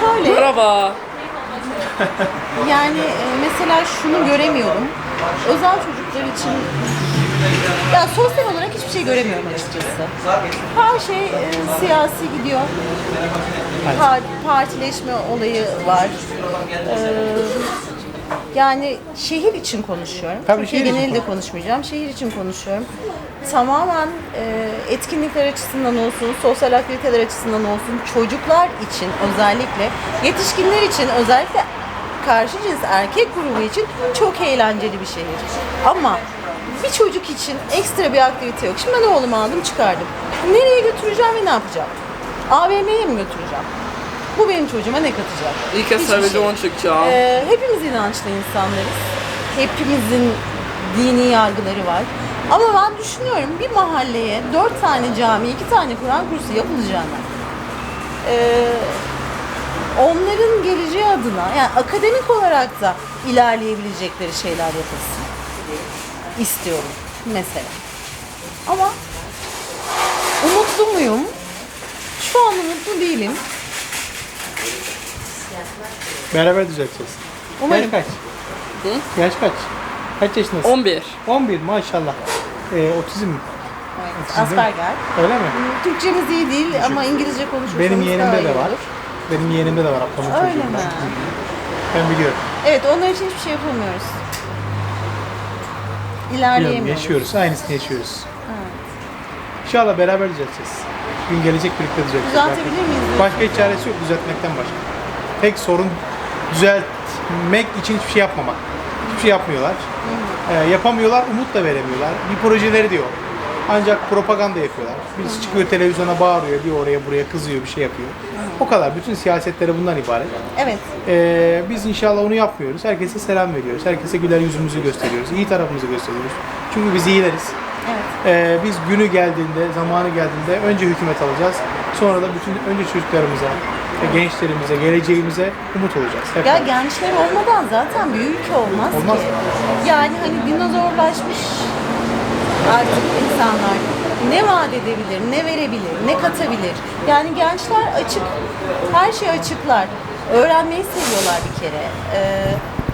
Şöyle Merhaba. yani e, mesela şunu göremiyorum. Özel çocuklar için ya sosyal olarak hiçbir şey göremiyorum açıkçası. Her şey e, siyasi gidiyor. Pa- partileşme olayı var. Ee, yani şehir için konuşuyorum. Tabii Türkiye şehir için genelinde konuşmayacağım. Şehir için konuşuyorum. Tamamen e, etkinlikler açısından olsun, sosyal aktiviteler açısından olsun, çocuklar için özellikle, yetişkinler için özellikle karşı cins erkek grubu için çok eğlenceli bir şehir. Ama bir çocuk için ekstra bir aktivite yok. Şimdi ben oğlumu aldım çıkardım. Nereye götüreceğim ve ne yapacağım? AVM'ye mi götüreceğim? Bu benim çocuğuma ne katacak? İlk kez Hiçbir şey. televizyon çıkacağım. Ee, hepimiz inançlı insanlarız. Hepimizin dini yargıları var. Ama ben düşünüyorum bir mahalleye dört tane cami, iki tane Kur'an kursu yapılacağına ee, onların geleceği adına yani akademik olarak da ilerleyebilecekleri şeyler yapılsın istiyorum mesela. Ama umutlu muyum? Şu an umutlu değilim. Beraber düzelteceğiz. Umarım. Yaş kaç? Yaş kaç? Kaç yaşındasın? 11. 11 maşallah. Ee, otizm mi? Evet, Asperger. Öyle mi? Türkçemiz iyi değil ama İngilizce konuşursanız Benim daha yeğenimde iyi de var. olur. Benim yeğenimde de var ablamın Öyle mi? Ben biliyorum. Evet, onlar için hiçbir şey yapamıyoruz. Biliyorum, İlerleyemiyoruz. yaşıyoruz. Aynısını yaşıyoruz. İnşallah beraber düzelteceğiz. Gün gelecek birlikte düzelteceğiz. Düzeltebilir miyiz? Başka hiç çaresi yok düzeltmekten başka. Tek sorun düzeltmek için hiçbir şey yapmamak. Hiçbir şey yapmıyorlar. Ee, yapamıyorlar, umut da veremiyorlar. Bir projeleri de yok. Ancak propaganda yapıyorlar. Birisi çıkıyor televizyona bağırıyor, bir oraya buraya kızıyor, bir şey yapıyor. O kadar. Bütün siyasetleri bundan ibaret. Evet. Ee, biz inşallah onu yapmıyoruz. Herkese selam veriyoruz. Herkese güler yüzümüzü gösteriyoruz. iyi tarafımızı gösteriyoruz. Çünkü biz iyileriz. Evet. Ee, biz günü geldiğinde, zamanı geldiğinde önce hükümet alacağız. Sonra da bütün önce çocuklarımıza, ve gençlerimize, geleceğimize umut olacağız. Hep Ya beraber. gençler olmadan zaten bir ülke olmaz, Olmaz. ki. Yani hani dinozorlaşmış artık insanlar. Ne vaat edebilir, ne verebilir, ne katabilir? Yani gençler açık, her şey açıklar. Öğrenmeyi seviyorlar bir kere. Ee,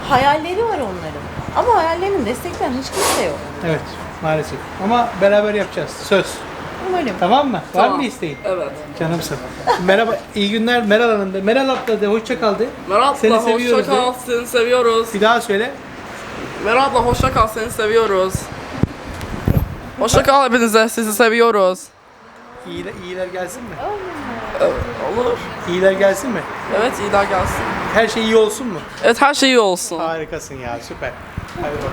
hayalleri var onların. Ama hayallerini destekleyen hiç kimse yok. Evet, maalesef. Ama beraber yapacağız. Söz. Umarım. Tamam mı? Var mı isteğin? Evet. Canımsın. Merhaba, iyi günler Meral Hanım da. Meral abla de, hoşça kal de. Merhaba, Seni hoşça seviyoruz de. kal, seni seviyoruz. Bir daha söyle. Merhaba, hoşça kal, seni seviyoruz. Hoşça kal hepinize, sizi seviyoruz. İyiler, iyiler gelsin mi? Evet, olur. İyiler gelsin mi? Evet, iyiler gelsin. Her şey iyi olsun mu? Evet, her şey iyi olsun. Harikasın ya, süper. Hadi bakalım.